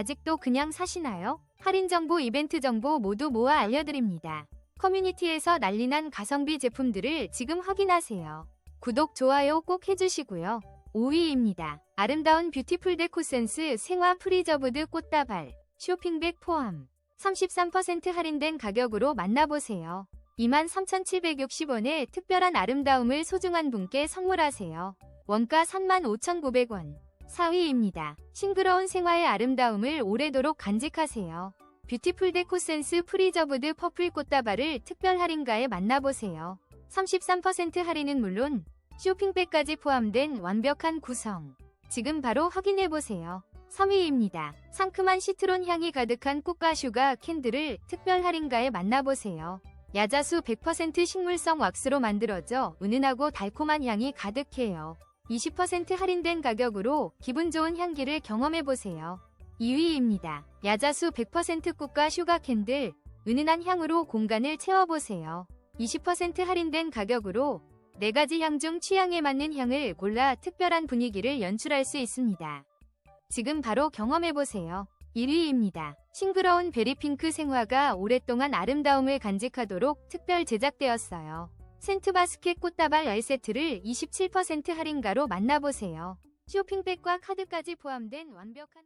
아직도 그냥 사시나요? 할인 정보, 이벤트 정보 모두 모아 알려드립니다. 커뮤니티에서 난리난 가성비 제품들을 지금 확인하세요. 구독, 좋아요 꼭 해주시고요. 5위입니다. 아름다운 뷰티풀 데코 센스 생화 프리저브드 꽃다발 쇼핑백 포함 33% 할인된 가격으로 만나보세요. 23,760원의 특별한 아름다움을 소중한 분께 선물하세요. 원가 35,900원. 4위입니다. 싱그러운 생화의 아름다움을 오래도록 간직하세요. 뷰티풀 데코 센스 프리저브드 퍼플 꽃다발을 특별 할인가에 만나보세요. 33% 할인은 물론 쇼핑백까지 포함된 완벽한 구성. 지금 바로 확인해보세요. 3위입니다. 상큼한 시트론 향이 가득한 꽃과 슈가 캔들을 특별 할인가에 만나보세요. 야자수 100% 식물성 왁스로 만들어져 은은하고 달콤한 향이 가득해요. 20% 할인된 가격으로 기분 좋은 향기를 경험해보세요. 2위입니다. 야자수 100% 꽃과 슈가 캔들, 은은한 향으로 공간을 채워보세요. 20% 할인된 가격으로 4가지 향 중 취향에 맞는 향을 골라 특별한 분위기를 연출할 수 있습니다. 지금 바로 경험해보세요. 1위입니다. 싱그러운 베리핑크 생화가 오랫동안 아름다움을 간직하도록 특별 제작되었어요. 센트바스켓 꽃다발 10세트를 27% 할인가로 만나보세요. 쇼핑백과 카드까지 포함된 완벽한